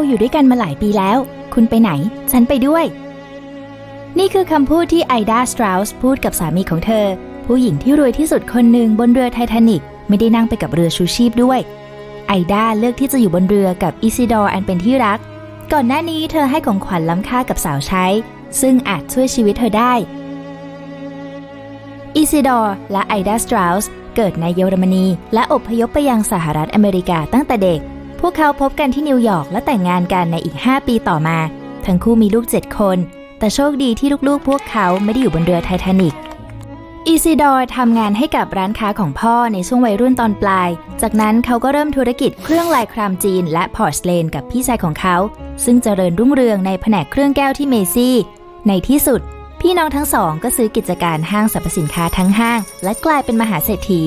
ราอยู่ด้วยกันมาหลายปีแล้ว คุณไปไหน ฉันไปด้วย นี่คือคำพูดที่ไอดาสตราวส์พูดกับสามีของเธอ ผู้หญิงที่รวยที่สุดคนหนึ่งบนเรือไททานิกไม่ได้นั่งไปกับเรือชูชีพด้วย ไอดาเลือกที่จะอยู่บนเรือกับอิซิดอร์อันเป็นที่รัก ก่อนหน้านี้เธอให้ของขวัญล้ำค่ากับสาวใช้ ซึ่งอาจช่วยชีวิตเธอได้อิซิดอร์และไอดาสตราวส์เกิดในเยอรมนีและอพยพไปยังสหรัฐอเมริกาตั้งแต่เด็ก พวกเขาพบกันที่นิวยอร์กและแต่งงานกันในอีก 5 ปีต่อมา ทั้งคู่มีลูก 7 คน แต่โชคดีที่ลูกๆ พวกเขาไม่ได้อยู่บนเรือไททานิกอีซิดอร์ทำงานให้กับร้านค้าของพ่อในช่วงวัยรุ่นตอนปลาย จากนั้นเขาก็เริ่มธุรกิจเครื่องลายครามจีนและพอร์สเลนกับพี่ชายของเขา ซึ่งเจริญรุ่งเรืองในแผนกเครื่องแก้วที่เมซี่ ในที่สุด พี่น้องทั้งสองก็ซื้อกิจการห้างสรรพสินค้าทั้งห้าง และกลายเป็นมหาเศรษฐี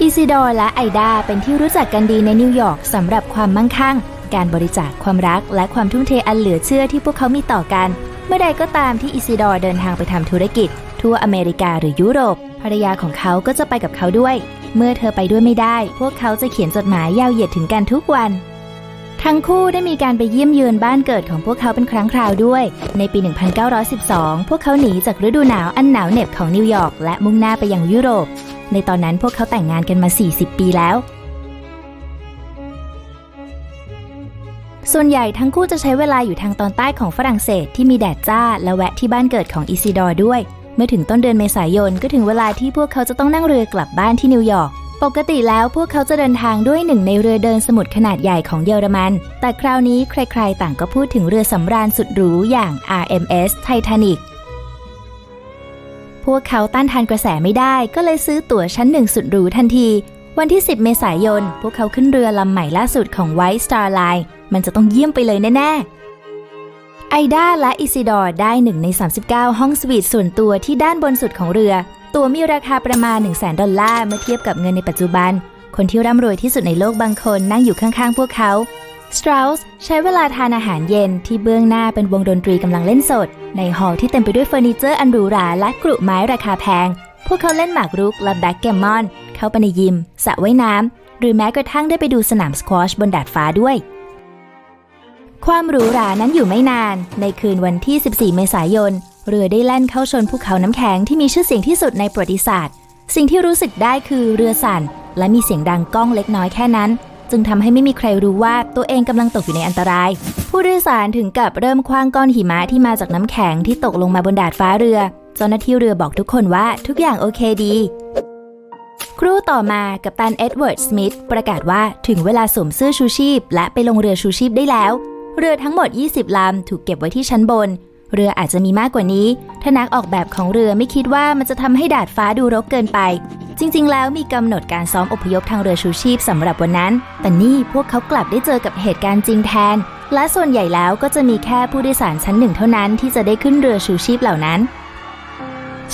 อีซิดอร์และไอดาเป็นที่รู้จักกันดีในนิวยอร์กสำหรับความมั่งคั่ง การบริจาคความรักและความทุ่มเทอันเหลือเชื่อที่พวกเขามีต่อกัน เมื่อใดก็ตามที่อิซิดอร์เดินทางไปทำธุรกิจ ทั่วอเมริกาหรือยุโรป ภรรยาของเขาก็จะไปกับเขาด้วย เมื่อเธอไปด้วยไม่ได้ พวกเขาจะเขียนจดหมายยาวเหยียดถึงกันทุกวันทั้งคู่ได้มีการไปเยี่ยมเยือนบ้านเกิดของพวกเขาเป็นครั้งคราวด้วย ในปี 1912 พวกเขาหนีจากฤดูหนาวอันหนาวเหน็บของนิวยอร์กและมุ่งหน้าไปยังยุโรป ในตอนนั้นพวกเขาแต่งงานกันมา 40 ปีแล้ว ส่วนใหญ่ทั้งคู่จะใช้เวลาอยู่ทางตอนใต้ของฝรั่งเศสที่มีแดดจ้าและแวะที่บ้านเกิดของอิซิดอร์ด้วย เมื่อถึงต้นเดือนเมษายนก็ถึงเวลาที่พวกเขาจะต้องนั่งเรือกลับบ้านที่นิวยอร์กปกติแล้วพวกเขาจะเดินทางด้วยหนึ่งในเรือเดินสมุทรขนาดใหญ่ของเยอรมัน แต่คราวนี้ใครๆ ต่างก็พูดถึงเรือสำราญสุดหรูอย่าง RMS Titanic พวกเขาต้านทานกระแสไม่ได้ ก็เลยซื้อตั๋วชั้นหนึ่งสุดหรูทันที วันที่ 10 เมษายน พวกเขาขึ้นเรือลำใหม่ล่าสุดของ White Star Line มันจะต้องเยี่ยมไปเลยแน่ๆ ไอดาและอิซิดอร์ได้หนึ่งใน 39 ห้องสวีทส่วนตัวที่ด้านบนสุดของเรือ ตั๋วมีราคาประมาณ 1 0 0 0 0 0 ดอลลาร์เมื่อเทียบกับเงินในปัจจุบัน คนที่ร่ำรวยที่สุดในโลกบางคนนั่งอยู่ข้างๆ พวกเขา สตร u สใช้เวลาทานอาหารเย็นที่เบื้องหน้าเป็นวงดนตรีกำลังเล่นสด ในฮอลที่เต็มไปด้วยเฟอร์นิเจอร์อันหรูหราและกรุไม้ราคาแพง พวกเขาเล่นหมากรุกและแบ็กแกมมอน เข้าไปในยิมสระว่ายน้ำ หรือแม้กระทั่งได้ไปดูสนามสควอชบนดาดฟ้าด้วย ความหรูหรานั้นอยู่ไม่นาน ในคืนวันที่ 14 เมษายน เรือได้แล่นเข้าชนภูเขาน้ำแข็งที่มีชื่อเสียงที่สุดในประวัติศาสตร์ สิ่งที่รู้สึกได้คือเรือสั่นและมีเสียงดังก้องเล็กน้อยแค่นั้น จึงทำให้ไม่มีใครรู้ว่าตัวเองกำลังตกอยู่ในอันตราย ผู้โดยสารถึงกับเริ่มคว้างก้อนหิมะที่มาจากน้ำแข็งที่ตกลงมาบนดาดฟ้าเรือ เจ้าหน้าที่เรือบอกทุกคนว่าทุกอย่างโอเคดี ครู่ต่อมากัปตันเอ็ดเวิร์ดสมิธประกาศว่าถึงเวลาสวมเสื้อชูชีพ และไปลงเรือชูชีพได้แล้ว เรือทั้งหมด 20ลำถูกเก็บไว้ที่ชั้นบน เรืออาจจะมีมากกว่านี้ ถ้านักออกแบบของเรือไม่คิดว่ามันจะทำให้ดาดฟ้าดูรกเกินไป จริง ๆ แล้วมีกำหนดการซ้อมอพยพทางเรือชูชีพสำหรับวันนั้น แต่นี่พวกเขากลับได้เจอกับเหตุการณ์จริงแทน และส่วนใหญ่แล้วก็จะมีแค่ผู้โดยสารชั้นหนึ่งเท่านั้นที่จะได้ขึ้นเรือชูชีพเหล่านั้น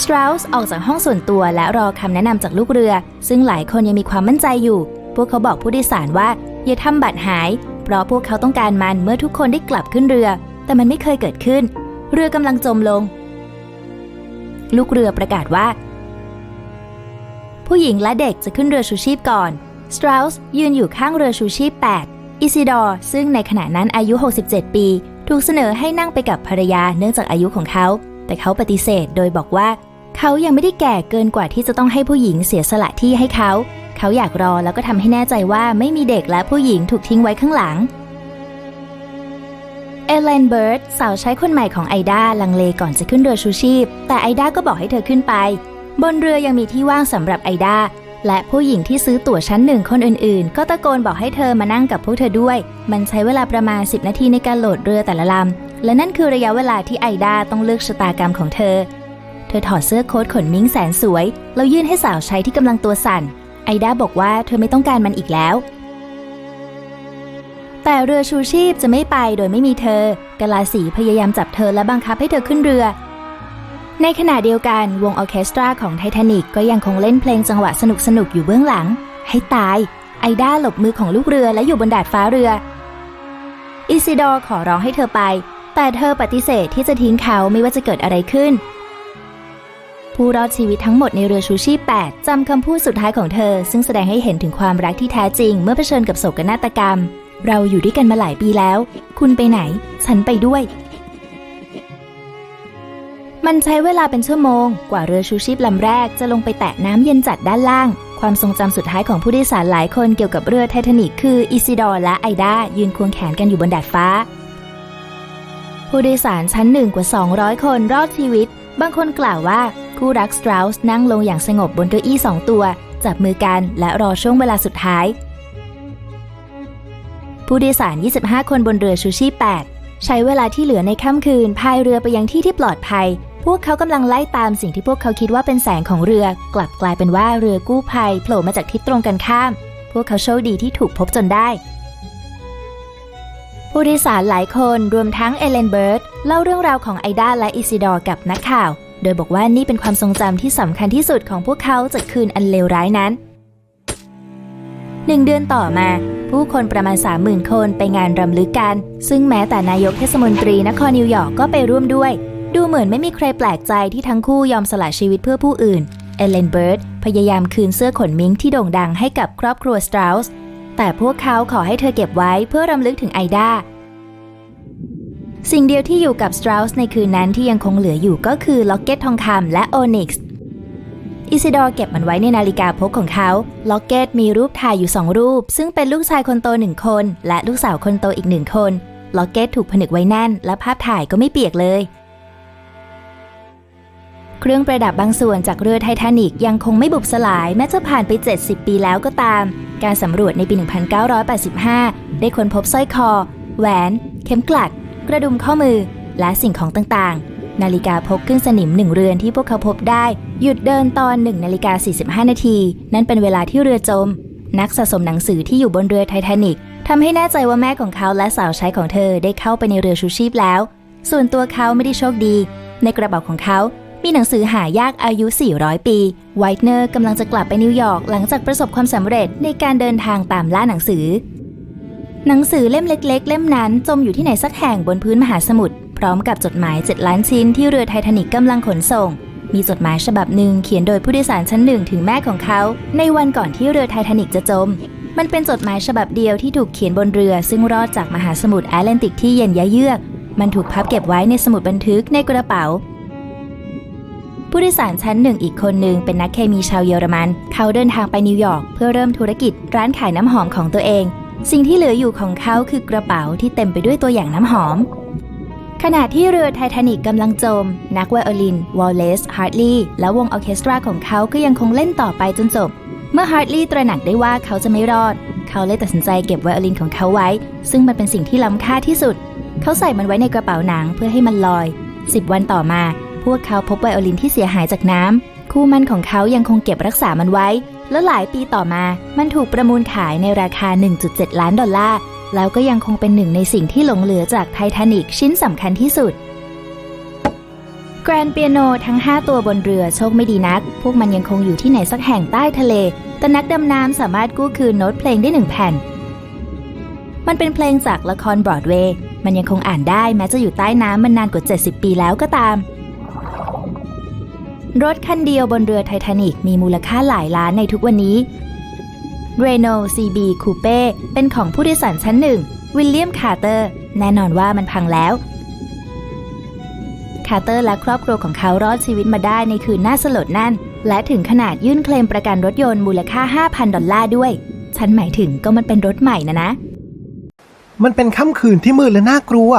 สตร u สออกจากห้องส่วนตัวและรอคำแนะนำจากลูกเรือ ซึ่งหลายคนยังมีความมั่นใจอยู่ พวกเขาบอกผู้โดยสารว่าอย่าทำบัตรหาย เพราะพวกเขาต้องการมันเมื่อทุกคนได้กลับขึ้นเรือ แต่มันไม่เคยเกิดขึ้น เรือกำลังจมลง ลูกเรือประกาศว่า ผู้หญิงและเด็กจะขึ้นเรือชูชีพก่อนสตร u สยืนอยู่ข้างเรือชูชีพ 8 อิซิดอร์ซึ่งในขณะนั้นอายุ 67 ปี ถูกเสนอให้นั่งไปกับภรรยาเนื่องจากอายุของเขา แต่เขาปฏิเสธโดยบอกว่า เขายังไม่ได้แก่เกินกว่าที่จะต้องให้ผู้หญิงเสียสละที่ให้เขา เขาอยากรอแล้วก็ทำให้แน่ใจว่าไม่มีเด็กและผู้หญิงถูกทิ้งไว้ข้างหลังเอเลนเบิร์ดสาวใช้คนใหม่ของไอดาลังเลก่อนจะขึ้นเรือชูชีพ แต่ไอดาก็บอกให้เธอขึ้นไป บนเรือยังมีที่ว่างสำหรับไอดาและผู้หญิงที่ซื้อตั๋วชั้นหนึ่งคนอื่นๆ ก็ตะโกนบอกให้เธอมานั่งกับพวกเธอด้วย มันใช้เวลาประมาณ 10 นาทีในการโหลดเรือแต่ละลำ และนั่นคือระยะเวลาที่ไอดาต้องเลือกชะตากรรมของเธอ เธอถอดเสื้อโค้ทขนมิ้งแสนสวย แล้วยื่นให้สาวใช้ที่กำลังตัวสั่น ไอดาบอกว่าเธอไม่ต้องการมันอีกแล้ว แต่เรือชูชีพจะไม่ไปโดยไม่มีเธอกะลาสีพยายามจับเธอและบังคับให้เธอขึ้นเรือ ในขณะเดียวกันวงออเคสตราของไททานิกก็ยังคงเล่นเพลงจังหวะสนุกๆอยู่เบื้องหลัง ให้ตาย ไอด้าหลบมือของลูกเรือและอยู่บนดาดฟ้าเรือ อิซิดอร์ขอร้องให้เธอไป แต่เธอปฏิเสธที่จะทิ้งเขาไม่ว่าจะเกิดอะไรขึ้น ผู้รอดชีวิตทั้งหมดในเรือชูชีพ8จำคำพูดสุดท้ายของเธอ ซึ่งแสดงให้เห็นถึงความรักที่แท้จริง เมื่อเผชิญกับโศกนาฏกรรม เราอยู่ด้วยกันมาหลายปีแล้ว คุณไปไหน ฉันไปด้วย มันใช้เวลาเป็นชั่วโมง กว่าเรือชูชีพลำแรกจะลงไปแตะน้ำเย็นจัดด้านล่าง ความทรงจำสุดท้ายของผู้โดยสารหลายคนเกี่ยวกับเรือไททานิกคืออิซิดอร์และไอดายืนควงแขนกันอยู่บนดาดฟ้า ผู้โดยสารชั้นหนึ่งกว่า 200 คนรอดชีวิต บางคนกล่าวว่าคู่รักสตราวส์นั่งลงอย่างสงบบนเก้าอี้สองตัว จับมือกันและรอช่วงเวลาสุดท้าย ผู้โดยสาร 25 คนบนเรือชูชีพ8ใช้เวลาที่เหลือในค่ำคืนพายเรือไปยังที่ที่ปลอดภัย พวกเขากำลังไล่ตามสิ่งที่พวกเขาคิดว่าเป็นแสงของเรือกลับกลายเป็นว่าเรือกู้ภัยโผล่มาจากทิศตรงกันข้าม พวกเขาโชคดีที่ถูกพบจนได้ ผู้โดยสารหลายคนรวมทั้งเอเลนเบิร์ตเล่าเรื่องราวของไอดาและอิซิดอร์กับนักข่าว โดยบอกว่านี่เป็นความทรงจำที่สำคัญที่สุดของพวกเขาจากคืนอันเลวร้ายนั้นหนึ่งเดือนต่อมา ผู้คนประมาณ 30,000 คนไปงานรำลึกกัน ซึ่งแม้แต่นายกเทศมนตรีนครนิวยอร์กก็ไปร่วมด้วย ดูเหมือนไม่มีใครแปลกใจที่ทั้งคู่ยอมสละชีวิตเพื่อผู้อื่น เอเลนเบิร์ตพยายามคืนเสื้อขนมิงที่โด่งดังให้กับครอบครัวสตราวส์แต่พวกเขาขอให้เธอเก็บไว้เพื่อรำลึกถึงไอดาสิ่งเดียวที่อยู่กับสตราวส์ในคืนนั้นที่ยังคงเหลืออยู่ก็คือล็อกเก็ตทองคำและโอนิกส์อิซิดอร์เก็บมันไว้ในนาฬิกาพกของเขา ล็อกเก็ตมีรูปถ่ายอยู่สองรูป ซึ่งเป็นลูกชายคนโตหนึ่งคน และลูกสาวคนโตอีกหนึ่งคน ล็อกเก็ตถูกผนึกไว้แน่น และภาพถ่ายก็ไม่เปียกเลย เครื่องประดับบางส่วนจากเรือไททานิกยังคงไม่บุบสลายแม้จะผ่านไป 70 ปีแล้วก็ตาม การสำรวจในปี 1985 ได้ค้นพบสร้อยคอ แหวน เข็มกลัด กระดุมข้อมือ และสิ่งของต่างๆ นาฬิกาพกครึ่งสนิมหนึ่งเรือนที่พวกเขาพบได้ หยุดเดินตอน 1 นาฬิกา 45 นาที นั่นเป็นเวลาที่เรือจม นักสะสมหนังสือที่อยู่บนเรือไททานิกทำให้แน่ใจว่าแม่ของเขาและสาวใช้ของเธอได้เข้าไปในเรือชูชีพแล้ว ส่วนตัวเขาไม่ได้โชคดี ในกระเป๋าของเขา มีหนังสือหายากอายุ 400 ปีไวท์เนอร์กำลังจะกลับไปนิวยอร์กหลังจากประสบความสำเร็จในการเดินทางตามล่าหนังสือ หนังสือเล่มเล็ก ๆ เล่มนั้นจมอยู่ที่ไหนสักแห่งบนพื้นมหาสมุทรพร้อมกับจดหมาย 7 ล้านชิ้นที่เรือไททานิกกำลังขนส่ง มีจดหมายฉบับหนึ่งเขียนโดยผู้โดยสารชั้นหนึ่งถึงแม่ของเขา ในวันก่อนที่เรือไททานิกจะจม มันเป็นจดหมายฉบับเดียวที่ถูกเขียนบนเรือ ซึ่งรอดจากมหาสมุทรแอตแลนติกที่เย็นยะเยือก มันถูกพับเก็บไว้ในสมุดบันทึกในกระเป๋า ผู้โดยสารชั้นหนึ่งอีกคนหนึ่งเป็นนักเคมีชาวเยอรมัน เขาเดินทางไปนิวยอร์กเพื่อเริ่มธุรกิจร้านขายน้ำหอมของตัวเอง สิ่งที่เหลืออยู่ของเขาคือกระเป๋าที่เต็มไปด้วยตัวอย่างน้ำหอม ขณะที่เรือไททานิกกำลังจม นักไวโอลิน วอลเลซฮาร์ดลีย์และวงออเคสตราของเขาก็ยังคงเล่นต่อไปจนจบ เมื่อฮาร์ดลีย์ตระหนักได้ว่าเขาจะไม่รอด เขาเลยตัดสินใจเก็บไวโอลินของเขาไว้ ซึ่งมันเป็นสิ่งที่ล้ำค่าที่สุด เขาใส่มันไว้ในกระเป๋าหนังเพื่อให้มันลอย 10 วันต่อมา พวกเขาพบไวโอลินที่เสียหายจากน้ำ คู่มันของเขายังคงเก็บรักษามันไว้ และหลายปีต่อมา มันถูกประมูลขายในราคา 1.7 ล้านดอลลาร์ แล้วก็ยังคงเป็นหนึ่งในสิ่งที่หลงเหลือจากไททานิกชิ้นสำคัญที่สุดแกรนเปียโนทั้ง 5 ตัวบนเรือโชคไม่ดีนัก พวกมันยังคงอยู่ที่ไหนสักแห่งใต้ทะเล แต่นักดำน้ำสามารถกู้คืนโน้ตเพลงได้หนึ่งแผ่น มันเป็นเพลงจากละครบรอดเวย์ มันยังคงอ่านได้แม้จะอยู่ใต้น้ำมันนานกว่า 70 ปีแล้วก็ตาม รถคันเดียวบนเรือไททานิกมีมูลค่าหลายล้านในทุกวันนี้เรโน CB Coupe เป็นของผู้โดยสารชั้นหนึ่ง วิลเลียมคาร์เตอร์ แน่นอนว่ามันพังแล้ว คาร์เตอร์และครอบครัวของเขารอดชีวิตมาได้ในคืนน่าสลดนั่น และถึงขนาดยื่นเคลมประกันรถยนต์มูลค่า 5,000 ดอลลาร์ด้วย ฉันหมายถึงก็มันเป็นรถใหม่นะนะ มันเป็นค่ำคืนที่มืดและน่ากลัว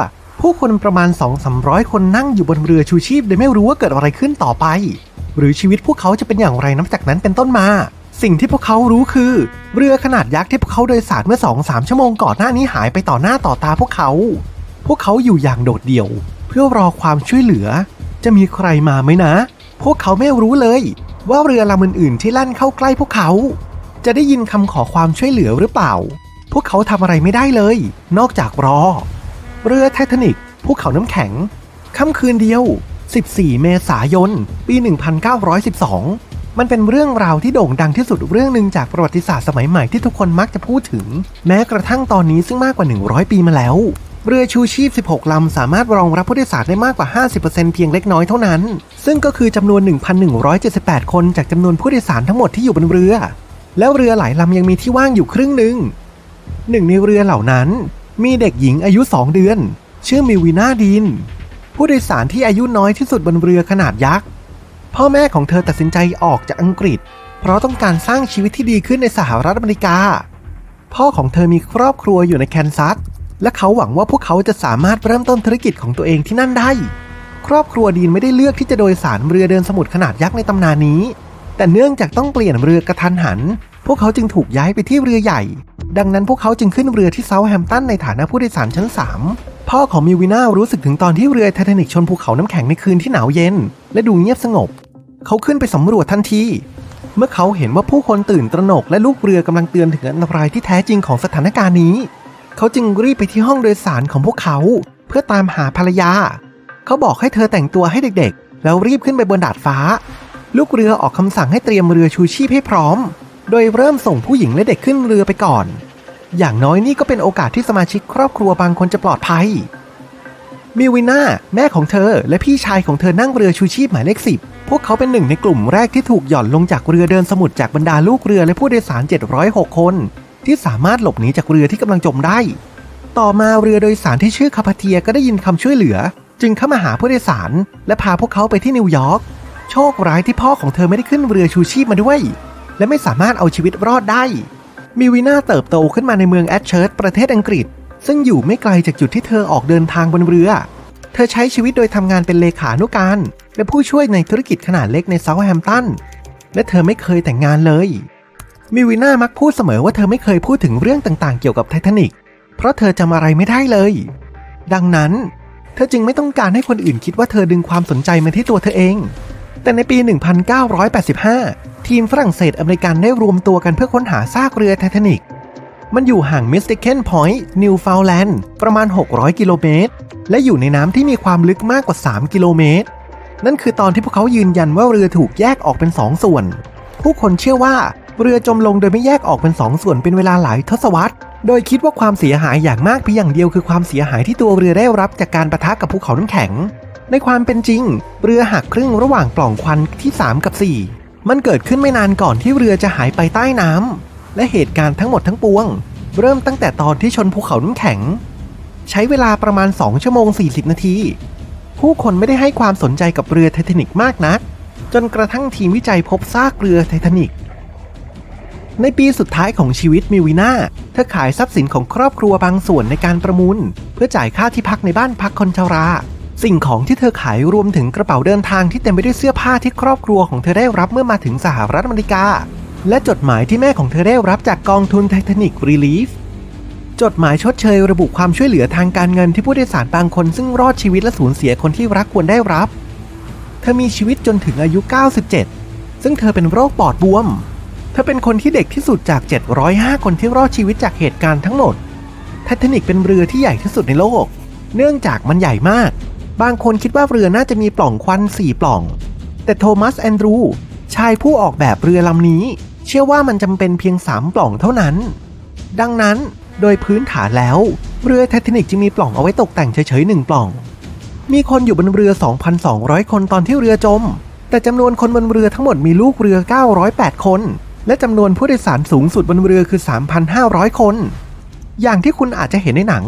ผู้คนประมาณ 2 3 0 0 คนนั่งอยู่บนเรือชูชีพโดยไม่รู้ว่าเกิดอะไรขึ้นต่อไป หรือชีวิตพวกเขาจะเป็นอย่างไรนับจากนั้นเป็นต้นมา สิ่งที่พวกเขารู้คือ เรือขนาดยักษ์ที่พวกเขาโดยสารเมื่อ 2-3 ชั่วโมงก่อนหน้านี้หายไปต่อหน้าต่อตาพวกเขา พวกเขาอยู่อย่างโดดเดี่ยว เพื่อรอความช่วยเหลือ จะมีใครมาไหมนะ พวกเขาไม่รู้เลย ว่าเรือลำอื่นๆที่ลั่นเข้าใกล้พวกเขา จะได้ยินคำขอความช่วยเหลือหรือเปล่า พวกเขาทำอะไรไม่ได้เลย นอกจากรอ เรือไททานิกภูเขาน้ำแข็ง ค่ำคืนเดียว 14 เมษายน ปี 1912 มันเป็นเรื่องราวที่โด่งดังที่สุดเรื่องหนึ่งจากประวัติศาสตร์สมัยใหม่ที่ทุกคนมักจะพูดถึง แม้กระทั่งตอนนี้ซึ่งมากกว่า 100 ปีมาแล้ว เรือชูชีพ 16 ลำ สามารถรองรับผู้โดยสารได้มากกว่า 50%เพียงเล็กน้อยเท่านั้น ซึ่งก็คือจำนวน 1,178 คนจากจำนวนผู้โดยสารทั้งหมดที่อยู่บนเรือ แล้วเรือหลายลำยังมีที่ว่างอยู่ครึ่งหนึ่งหนึ่งในเรือเหล่านั้น มีเด็กหญิงอายุสองเดือน ชื่อมิวินาดิน ผู้โดยสารที่อายุน้อยที่สุดบนเรือขนาดยักษ์ พ่อแม่ของเธอตัดสินใจออกจากอังกฤษ เพราะต้องการสร้างชีวิตที่ดีขึ้นในสหรัฐอเมริกา พ่อของเธอมีครอบครัวอยู่ในแคนซัส และเขาหวังว่าพวกเขาจะสามารถเริ่มต้นธุรกิจของตัวเองที่นั่นได้ ครอบครัวดีนไม่ได้เลือกที่จะโดยสารเรือเดินสมุทรขนาดยักษ์ในตำนานนี้ แต่เนื่องจากต้องเปลี่ยนเรือกระทันหัน พวกเขาจึงถูกย้ายไปที่เรือใหญ่ ดังนั้นพวกเขาจึงขึ้นเรือที่เซาท์แฮมป์ตันในฐานะผู้โดยสารชั้น 3 พ่อของมิววิน่ารู้สึกถึงตอนที่เรือไททานิกชนภูเขาน้ำแข็งในคืนที่หนาวเย็น และดูเงียบสงบ เขาขึ้นไปสำรวจทันที เมื่อเขาเห็นว่าผู้คนตื่นตระหนกและลูกเรือกำลังเตือนถึงอันตรายที่แท้จริงของสถานการณ์นี้ เขาจึงรีบไปที่ห้องโดยสารของพวกเขา เพื่อตามหาภรรยา เขาบอกให้เธอแต่งตัวให้เด็กๆ แล้วรีบขึ้นไปบนดาดฟ้า ลูกเรือออกคำสั่งให้เตรียมเรือชูชีพให้พร้อม โดยเริ่มส่งผู้หญิงและเด็กขึ้นเรือไปก่อน อย่างน้อยนี่ก็เป็นโอกาสที่สมาชิกครอบครัวบางคนจะปลอดภัย มิวิน่าแม่ของเธอและพี่ชายของเธอนั่งเรือชูชีพหมายเลขสิบพวกเขาเป็นหนึ่งในกลุ่มแรกที่ถูกหย่อนลงจากเรือเดินสมุทรจากบรรดาลูกเรือและผู้โดยสาร 706 คน ที่สามารถหลบหนีจากเรือที่กำลังจมได้ ต่อมาเรือโดยสารที่ชื่อคาพาเทียก็ได้ยินคำช่วยเหลือ จึงเข้ามาหาผู้โดยสาร และพาพวกเขาไปที่นิวยอร์กโชคร้ายที่พ่อของเธอไม่ได้ขึ้นเรือชูชีพมาด้วย และไม่สามารถเอาชีวิตรอดได้ มิวิน่าเติบโตขึ้นมาในเมืองแอดเชิร์ตประเทศอังกฤษ ซึ่งอยู่ไม่ไกลจากจุดที่เธอออกเดินทางบนเรือ เธอใช้ชีวิตโดยทำงานเป็นเลขานุการ และผู้ช่วยในธุรกิจขนาดเล็กในเซาท์แฮมป์ตัน และเธอไม่เคยแต่งงานเลย มิวิน่ามักพูดเสมอว่าเธอไม่เคยพูดถึงเรื่องต่างๆ เกี่ยวกับไททานิกเพราะเธอจำอะไรไม่ได้เลย ดังนั้น เธอจึงไม่ต้องการให้คนอื่นคิดว่าเธอดึงความสนใจมาที่ตัวเธอเอง แต่ในปี 1985 ทีมฝรั่งเศสอเมริกันได้รวมตัวกันเพื่อค้นหาซากเรือไททานิก มันอยู่ห่างมิสติเคนพอยต์นิวฟาวแลนด์ประมาณ 600 กิโลเมตร และอยู่ในน้ำที่มีความลึกมากกว่า 3 กิโลเมตร นั่นคือตอนที่พวกเขายืนยันว่าเรือถูกแยกออกเป็น 2 ส่วน ผู้คนเชื่อว่าเรือจมลงโดยไม่แยกออกเป็น 2 ส่วนเป็นเวลาหลายทศวรรษ โดยคิดว่าความเสียหายอย่างมากเพียงอย่างเดียวคือความเสียหายที่ตัวเรือได้รับจากการประทะกับภูเขาน้ำแข็ง ในความเป็นจริง เรือหักครึ่งระหว่างปล่องควันที่ 3 กับ 4 มันเกิดขึ้นไม่นานก่อนที่เรือจะหายไปใต้น้ำและเหตุการณ์ทั้งหมดทั้งปวง เริ่มตั้งแต่ตอนที่ชนภูเขาน้ำแข็ง ใช้เวลาประมาณ 2 ชั่วโมง 40 นาที ผู้คนไม่ได้ให้ความสนใจกับเรือไททานิกมากนัก จนกระทั่งทีมวิจัยพบซากเรือไททานิกในปีสุดท้ายของชีวิตมิวิน่าเธอขายทรัพย์สินของครอบครัวบางส่วนในการประมูล เพื่อจ่ายค่าที่พักในบ้านพักคนชรา สิ่งของที่เธอขายรวมถึงกระเป๋าเดินทางที่เต็มไปด้วยเสื้อผ้าที่ครอบครัวของเธอได้รับเมื่อมาถึงสหรัฐอเมริกา และจดหมายที่แม่ของเธอได้รับจากกองทุนไททานิกรีลีฟจดหมายชดเชยระบุความช่วยเหลือทางการเงินที่ผู้โดยสารบางคนซึ่งรอดชีวิตและสูญเสียคนที่รักควรได้รับ เธอมีชีวิตจนถึงอายุ 97 ซึ่งเธอเป็นโรคปอดบวม เธอเป็นคนที่เด็กที่สุดจาก 705 คนที่รอดชีวิตจากเหตุการณ์ทั้งหมดไททานิกเป็นเรือที่ใหญ่ที่สุดในโลก เนื่องจากมันใหญ่มาก บางคนคิดว่าเรือน่าจะมีปล่องควัน4ปล่อง แต่โทมัสแอนดรู ชายผู้ออกแบบเรือลำนี้ เชื่อว่ามันจำเป็นเพียง3ปล่องเท่านั้น ดังนั้นโดยพื้นฐานแล้ว เรือไททานิกจะมีปล่องเอาไว้ตกแต่งเฉยๆหนึ่งปล่อง มีคนอยู่บนเรือ 2,200 คนตอนที่เรือจม แต่จำนวนคนบนเรือทั้งหมดมีลูกเรือ 908 คน และจำนวนผู้โดยสารสูงสุดบนเรือคือ 3,500 คน อย่างที่คุณอาจจะเห็นในหนัง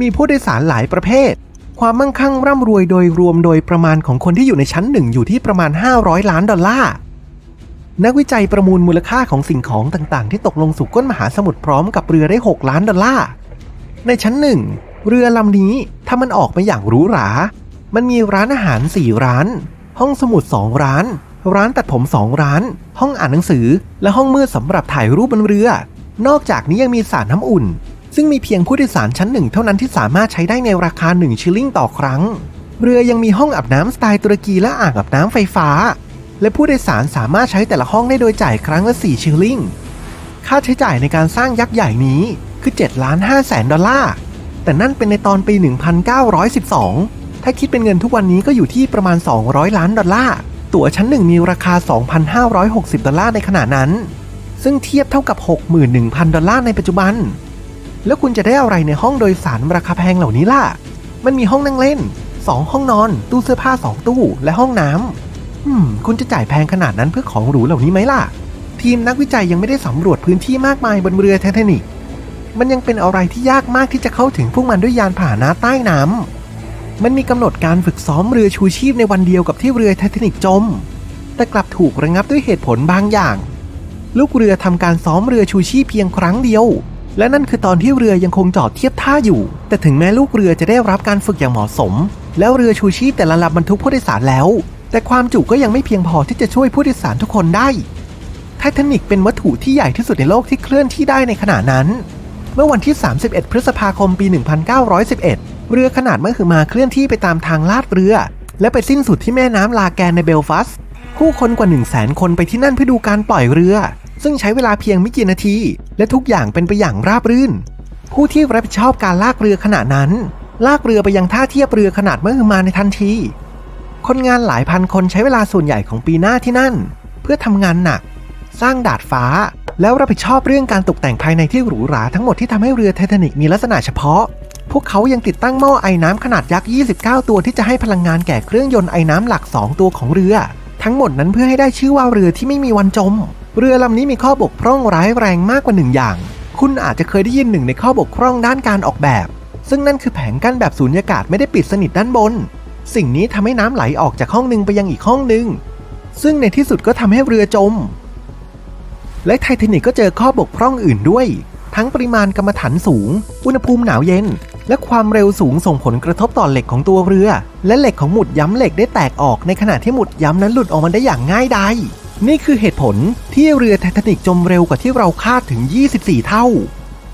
มีผู้โดยสารหลายประเภท ความมั่งคั่งร่ำรวยโดยรวมโดยประมาณของคนที่อยู่ในชั้นหนึ่งอยู่ที่ประมาณ 500 ล้านดอลลาร์ นักวิจัยประมูลมูลค่าของสิ่งของต่างๆ ที่ตกลงสู่ก้นมหาสมุทรพร้อมกับเรือได้ 6 ล้านดอลลาร์ ในชั้นหนึ่งเรือลำนี้ถ้ามันออกมาอย่างหรูหรา มันมีร้านอาหาร 4 ร้าน ห้องสมุด 2 ร้าน ร้านตัดผม 2 ร้าน ห้องอ่านหนังสือ และห้องมืดสำหรับถ่ายรูปบนเรือ นอกจากนี้ยังมีสระน้ำอุ่น ซึ่งมีเพียงผู้โดยสารชั้นหนึ่งเท่านั้นที่สามารถใช้ได้ในราคา 1 ชิลลิงต่อครั้ง เรือยังมีห้องอาบน้ำสไตล์ตุรกีและอ่างอาบน้ำไฟฟ้า และผู้โดยสารสามารถใช้แต่ละห้องได้โดยจ่ายครั้งละ 4 ชิลลิง ค่าใช้จ่ายในการสร้างยักษ์ใหญ่นี้คือ7ล้าน5แสนดอลลาร์ แต่นั่นเป็นในตอนปี 1912 ถ้าคิดเป็นเงินทุกวันนี้ก็อยู่ที่ประมาณ 200 ล้านดอลลาร์ ตั๋วชั้นหนึ่งมีราคา 2,560 ดอลลาร์ในขณะนั้น ซึ่งเทียบเท่ากับ 61,000 ดอลลาร์ในปัจจุบัน แล้วคุณจะได้อะไรในห้องโดยสารราคาแพงเหล่านี้ล่ะ มันมีห้องนั่งเล่น 2 ห้องนอน ตู้เสื้อผ้า 2 ตู้ และห้องน้ำอืม คุณจะจ่ายแพงขนาดนั้นเพื่อของหรูเหล่านี้ไหมล่ะ ทีมนักวิจัยยังไม่ได้สำรวจพื้นที่มากมายบนเรือไททานิกมันยังเป็นอะไรที่ยากมากที่จะเข้าถึงพวกมันด้วยยานพาหนะใต้น้ำมันมีกำหนดการฝึกซ้อมเรือชูชีพในวันเดียวกับที่เรือไททานิกจม แต่กลับถูกระงับด้วยเหตุผลบางอย่าง ลูกเรือทำการซ้อมเรือชูชีพเพียงครั้งเดียว และนั่นคือตอนที่เรือยังคงจอดเทียบท่าอยู่ แต่ถึงแม้ลูกเรือจะได้รับการฝึกอย่างเหมาะสม แล้วเรือชูชีพแต่ละลำบรรทุกผู้โดยสารแล้ว แต่ความจุก็ยังไม่เพียงพอที่จะช่วยผู้โดยสารทุกคนได้ไททานิกเป็นวัตถุที่ใหญ่ที่สุดในโลกที่เคลื่อนที่ได้ในขณะนั้น เมื่อวันที่ 31 พฤษภาคมปี 1911 เรือขนาดมหึมาเคลื่อนที่ไปตามทางลาดเรือ และไปสิ้นสุดที่แม่น้ำลาแกนในเบลฟัสต์ผู้คนกว่า 1 0 0 0 0แสนคนไปที่นั่นเพื่อดูการปล่อยเรือ ซึ่งใช้เวลาเพียงไม่กี่นาที และทุกอย่างเป็นไปอย่างราบรื่น ผู้ที่รับผิดชอบการลากเรือขณะนั้น ลากเรือไปยังท่าเทียบเรือขนาดมหึมาในทันที คนงานหลายพันคนใช้เวลาส่วนใหญ่ของปีหน้าที่นั่น เพื่อทำงานหนัก สร้างดาดฟ้า แล้วรับผิดชอบเรื่องการตกแต่งภายในที่หรูหราทั้งหมดที่ทำให้เรือไททานิกมีลักษณะเฉพาะ พวกเขายังติดตั้งหม้อไอ้น้ำขนาดยักษ์ 29 ตัวที่จะให้พลังงานแก่เครื่องยนต์ไอ้น้ำหลัก 2 ตัวของเรือ ทั้งหมดนั้นเพื่อให้ได้ชื่อว่าเรือที่ไม่มีวันจม เรือลำนี้มีข้อบกพร่องร้ายแรงมากกว่าหนึ่งอย่าง คุณอาจจะเคยได้ยินหนึ่งในข้อบกพร่องด้านการออกแบบ ซึ่งนั่นคือแผงกั้นแบบสูญญากาศไม่ได้ปิดสนิทด้านบน สิ่งนี้ทำให้น้ำไหลออกจากห้องหนึ่งไปยังอีกห้องหนึ่ง ซึ่งในที่สุดก็ทำให้เรือจม และไททานิกก็เจอข้อบกพร่องอื่นด้วย ทั้งปริมาณกรรมฐานสูง อุณหภูมิหนาวเย็น และความเร็วสูงส่งผลกระทบต่อเหล็กของตัวเรือ และเหล็กของหมุดย้ำเหล็กได้แตกออกในขณะที่หมุดย้ำนั้นหลุดออกมาได้อย่างง่ายดาย นี่คือเหตุผลที่เรือไททานิกจมเร็วกว่าที่เราคาดถึง 24 เท่า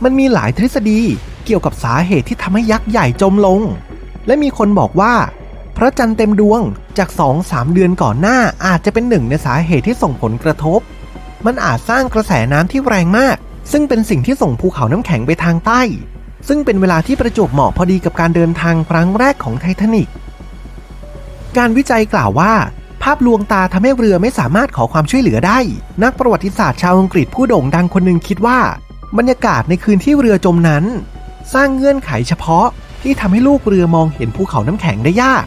มันมีหลายทฤษฎีเกี่ยวกับสาเหตุที่ทำให้ยักษ์ใหญ่จมลง และมีคนบอกว่า พระจันทร์เต็มดวงจาก 2-3 เดือนก่อนหน้าอาจจะเป็นหนึ่งในสาเหตุที่ส่งผลกระทบ มันอาจสร้างกระแสน้ำที่แรงมาก ซึ่งเป็นสิ่งที่ส่งภูเขาน้ำแข็งไปทางใต้ ซึ่งเป็นเวลาที่ประจวบเหมาะพอดีกับการเดินทางครั้งแรกของไททานิกการวิจัยกล่าวว่า ภาพลวงตาทำให้เรือไม่สามารถขอความช่วยเหลือได้ นักประวัติศาสตร์ชาวอังกฤษผู้โด่งดังคนหนึ่งคิดว่า บรรยากาศในคืนที่เรือจมนั้น สร้างเงื่อนไขเฉพาะที่ทำให้ลูกเรือมองเห็นภูเขาน้ำแข็งได้ยาก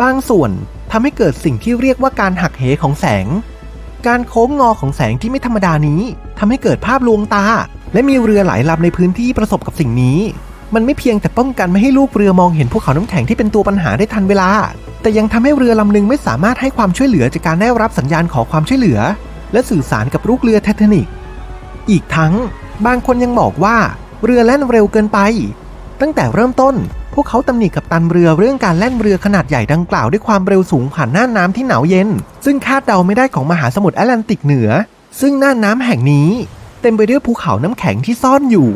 บางส่วนทำให้เกิดสิ่งที่เรียกว่าการหักเหของแสง การโค้งงอของแสงที่ไม่ธรรมดานี้ทำให้เกิดภาพลวงตา และมีเรือหลายลำในพื้นที่ประสบกับสิ่งนี้ มันไม่เพียงแต่ป้องกันไม่ให้ลูกเรือมองเห็นภูเขาน้ำแข็งที่เป็นตัวปัญหาได้ทันเวลา แต่ยังทำให้เรือลำหนึ่งไม่สามารถให้ความช่วยเหลือจากการได้รับสัญญาณขอความช่วยเหลือ และสื่อสารกับลูกเรือไททานิกอีกทั้งบางคนยังบอกว่าเรือแล่นเร็วเกินไป ตั้งแต่เริ่มต้น พวกเขาตำหนิกับตันเรือเรื่องการแล่นเรือขนาดใหญ่ดังกล่าวด้วยความเร็วสูงผ่านน่านน้ำที่หนาวเย็น ซึ่งคาดเดาไม่ได้ของมหาสมุทรแอตแลนติกเหนือ ซึ่งน่านน้ำแห่งนี้ เต็มไปด้วยภูเขาน้ำแข็งที่ซ่อนอยู่